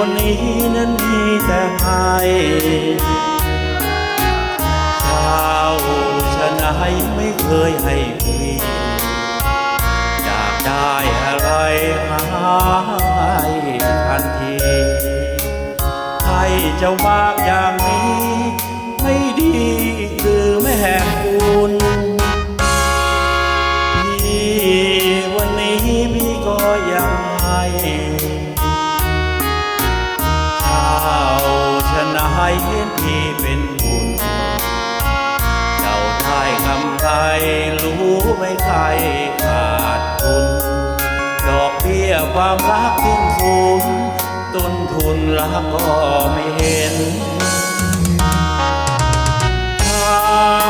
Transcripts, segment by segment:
คนนี้นั้นมีแต่ให้ข้าวชนะไม่เคยให้พี่อยากได้อะไรหายทันทีให้เจ้ามากอย่างนี้ ไม่ดีหรือแม่ นะให้เห็นพี่เป็นบุญ เจ้าได้กำไรรู้ไม่ใครขาดทุน ดอกเบี้ยความรักทิ้งสูงต้นทุนรักก็ไม่เห็นท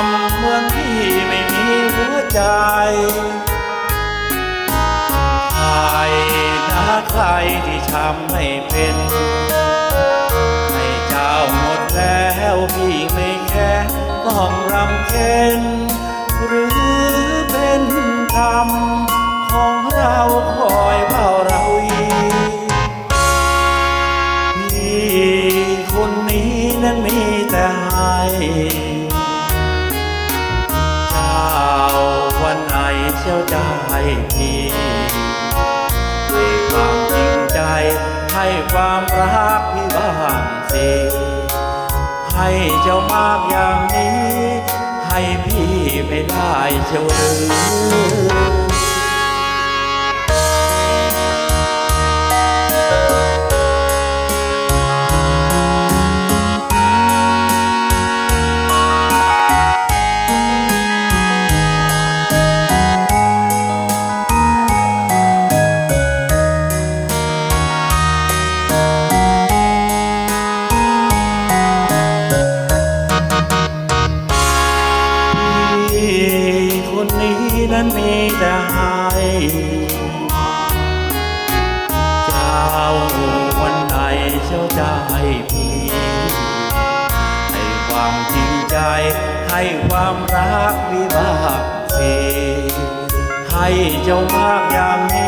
ำเหมือนพี่ไม่มีหัวใจใครนะใครที่ทำให้เป็น องรำเค็นหรือเป็นกรรมของเราคอยเผาเราอีกพี่คนนี้นั้นมีแต่ให้เจ้าวันไหนเจ้าจะให้พี่ให้ความจริงใจให้ความรักพี่บ้างสิ เจ้ามากอย่างนี้ ให้พี่ไม่ได้เชียวหรือ มีแต่ให้เจ้าวันไหนเจ้าจะให้พี่ให้ความจริงใจ ให้ความรักวิบากสิให้เจ้ามากอย่างนี้